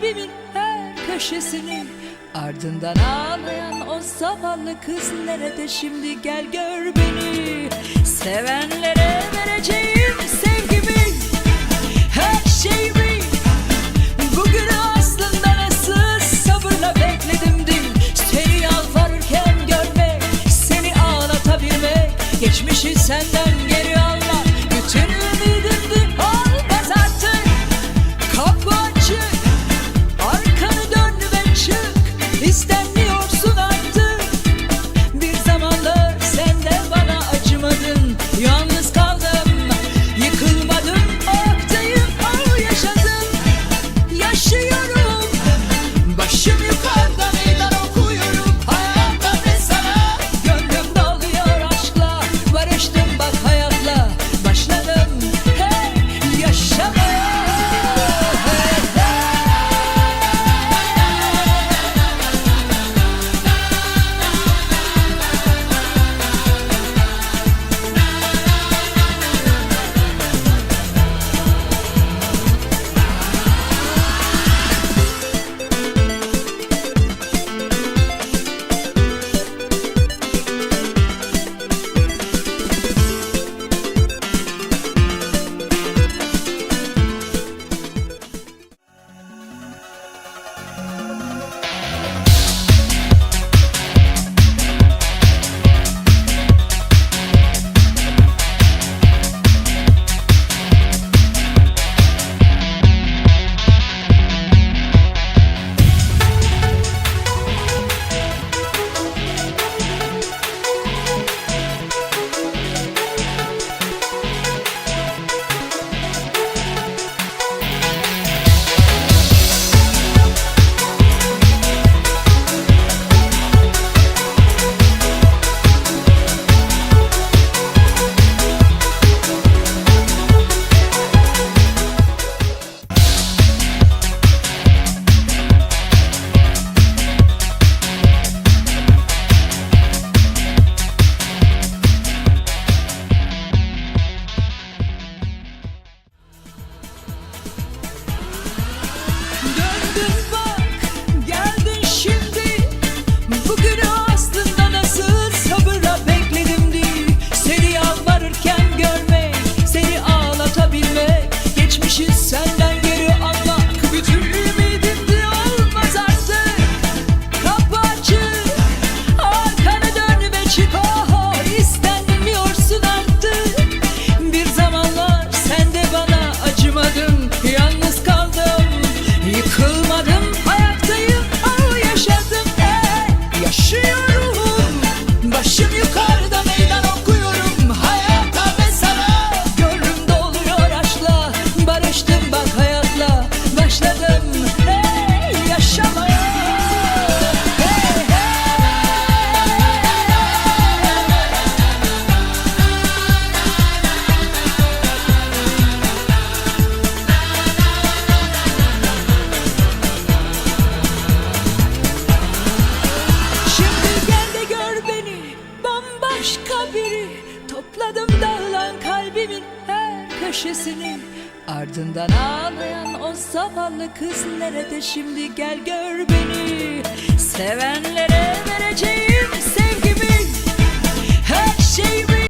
kalbimin her köşesini Ardından ağlayan o zavallı kız nerede şimdi? Gel gör beni. Sevenlere köşesini Ardından ağlayan o zavallı kız nerede? Şimdi gel gör beni. Sevenlere vereceğim sevgimi Her şeyimi.